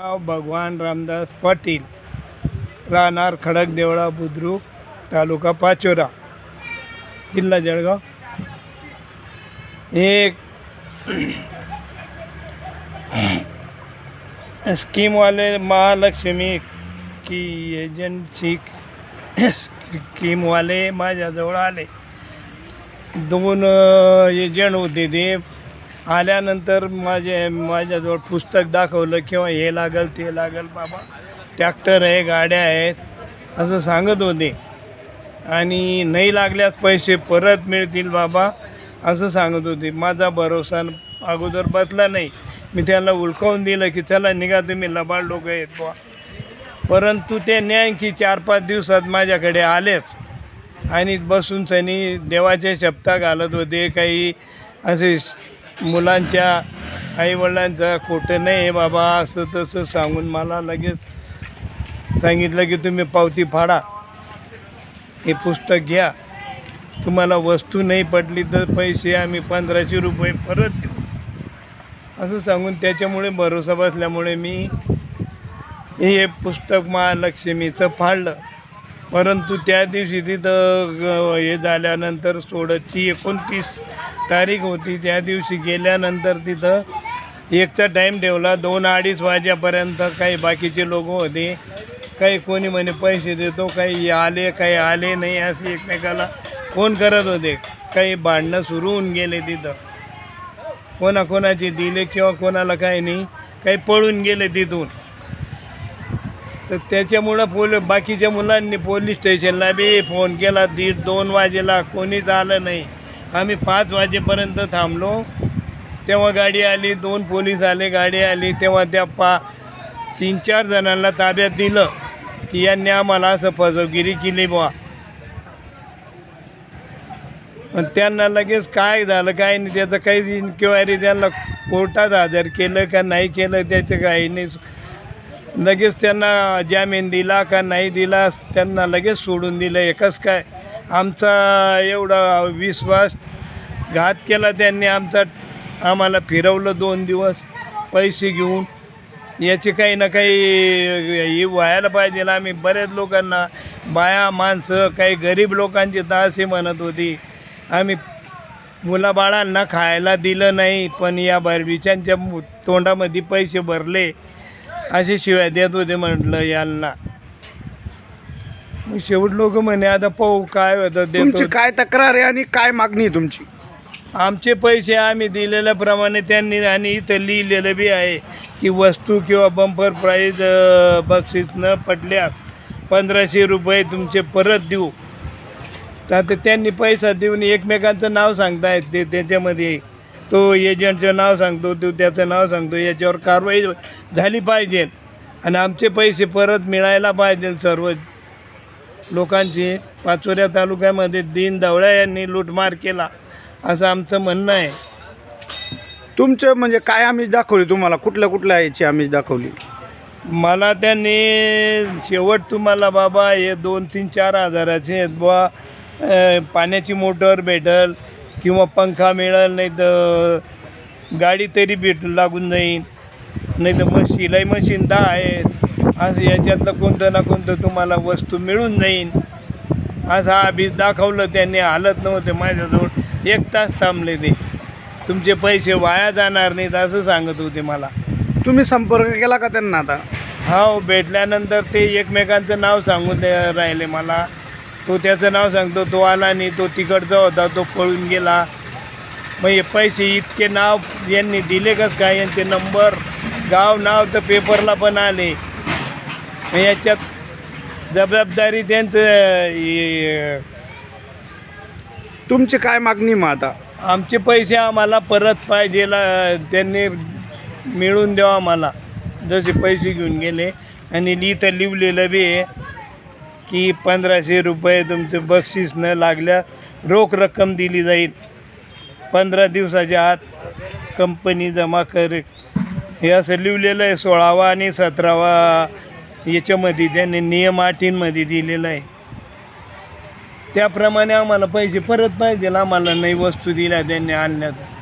नाव भगवान रामदास पाटील राहणार खडक देवळा बुद्रुक तालुका पाचोरा जिल्हा जळगाव. एक स्कीमवाले महालक्ष्मी की एजन्सी स्कीमवाले माझ्याजवळ आले. दोन एजंट होते ते. आल्यानंतर माझे माझ्याजवळ पुस्तक दाखवलं किंवा हे लागल ते लागल बाबा ट्रॅक्टर आहे गाड्या आहेत असं सांगत होते. आणि नाही लागल्यास पैसे परत मिळतील बाबा असं सांगत होते. माझा भरोसा अगोदर बसला नाही. मी त्याला उलकावून दिलं की चला निघा तुम्ही लबाड लोक आहेत बुवा. परंतु ते न्यायकी चार पाच दिवसात माझ्याकडे आलेच. आणि बसून सनी देवाचे शब्दा घालत होते काही असे मुलांच्या आईवडिलांचं खोटं नाही आहे बाबा असं तसं सांगून मला लगेच सांगितलं की तुम्ही पावती फाडा. हे पुस्तक घ्या. तुम्हाला वस्तू नाही पडली तर पैसे आम्ही पंधराशे रुपये परत देऊ. असं सांगून त्याच्यामुळे भरोसा बसल्यामुळे मी हे पुस्तक महालक्ष्मीचं फाडलं. परंतु त्या दिवशी तिथं हे झाल्यानंतर सोळाची एकोणतीस तारीख होती त्या दिवशी गेल्यानंतर तिथं एकचा टाईम ठेवला दोन अडीच वाजेपर्यंत काही बाकीचे लोक होते. काही कोणी म्हणे पैसे देतो काही आले काही आले नाही असे एकमेकाला फोन करत होते. काही भांडणं सुरू होऊन गेले तिथं. कोणाकोणाचे दिले किंवा कोणाला काही नाही काही पळून गेले तिथून. तर त्याच्यामुळं पोल बाकीच्या मुलांनी पोलीस स्टेशनला बी फोन केला. दीड दोन वाजेला कोणीच आलं नाही. आम्ही पाच वाजेपर्यंत थांबलो. तेव्हा गाडी आली दोन पोलीस आले गाडी आली. तेव्हा त्या पा तीन चार जणांना ताब्यात दिलं की यांनी आम्हाला असं फसवगिरी केली बुवा. पण त्यांना लगेच काय झालं काय नाही त्याचं काही इन्क्वायरी त्यांना कोर्टात हजर केलं का नाही केलं त्याचं काही नाही. लगेच त्यांना जामीन दिला का नाही दिला त्यांना लगेच सोडून दिलं. एकच काय? आमचा एवढा विश्वास घात केला त्यांनी आमचा. आम्हाला फिरवलं दोन दिवस पैसे घेऊन. याची काही ना काही हे व्हायला पाहिजे आम्ही. बऱ्याच लोकांना बाया माणसं काही गरीब लोकांची तर म्हणत होती. आम्ही मुलाबाळांना खायला दिलं नाही पण या बरबिच्यांच्या तोंडामध्ये पैसे भरले. असे शिवाय देत होते म्हटलं यांना. मग शेवट लोक म्हणे आता पाहू काय होतं तुमची देतो काय तक्रार आहे आणि काय मागणी आहे तुमची? आमचे पैसे आम्ही दिलेल्याप्रमाणे त्यांनी आणि इथं लिहिलेलं बी आहे की वस्तू किंवा बंपर प्राईज बक्षीस न पडल्यास पंधराशे रुपये तुमचे परत देऊ. तर आता त्यांनी पैसा देऊन एकमेकांचं नाव सांगतायत ते त्याच्यामध्ये. तो एजंटचं नाव सांगतो तो त्याचं नाव सांगतो याच्यावर कारवाई झाली पाहिजे. आणि आमचे पैसे परत मिळायला पाहिजे सर्व लोकांचे पाचोऱ्या तालुक्यामध्ये दीन दवळ्या यांनी लूटमार केला असं आमचं म्हणणं आहे. तुमचं म्हणजे काय आमिष दाखवली तुम्हाला? कुठल्या कुठल्या याची आमिष दाखवली? मला त्यांनी शेवट तुम्हाला बाबा हे दोन तीन चार हजाराचे आहेत बुवा. पाण्याची मोटर भेटल किंवा पंखा मिळेल नाही तर गाडी तरी भेट लागून जाईल नाही तर मग शिलाई मशीन दहा आहेत. असं याच्यातलं कोणतं ना कोणतं तुम्हाला वस्तू मिळून जाईल असं आभीस दाखवलं त्यांनी हालत नव्हते माझ्याजवळ एक तास थांबले ते. तुमचे पैसे वाया जाणार नाहीत असं सांगत होते मला. तुम्ही संपर्क केला का त्यांना आता? हो भेटल्यानंतर ते एकमेकांचं नाव सांगून राहिले मला. तो त्याचं नाव सांगतो तो आला नाही तो तिकडचा होता तो पळून गेला. मग हे पैसे इतके नाव यांनी दिले कस काय? यांचे नंबर गाव नाव तर पेपरला पण आले. मग याच्यात जबाबदारी त्यांचं तुमची काय मागणी मग आता? आमचे पैसे आम्हाला परत पाहिजे त्यांनी मिळून द्यावा मला जसे पैसे घेऊन गेले. आणि इथं लिहिलेलं बी आहे की पंधराशे रुपये तुमचं बक्षीस न लागल्या रोख रक्कम दिली जाईल. पंधरा दिवसाच्या आत कंपनी जमा करे हे असं लिहिलेलं आहे सोळावा आणि सतरावा याच्यामध्ये त्यांनी नियम अटींमध्ये दिलेलं आहे. त्याप्रमाणे आम्हाला पैसे परत पाहिजे आम्हाला नाही वस्तू दिल्या त्यांनी आणल्या तर.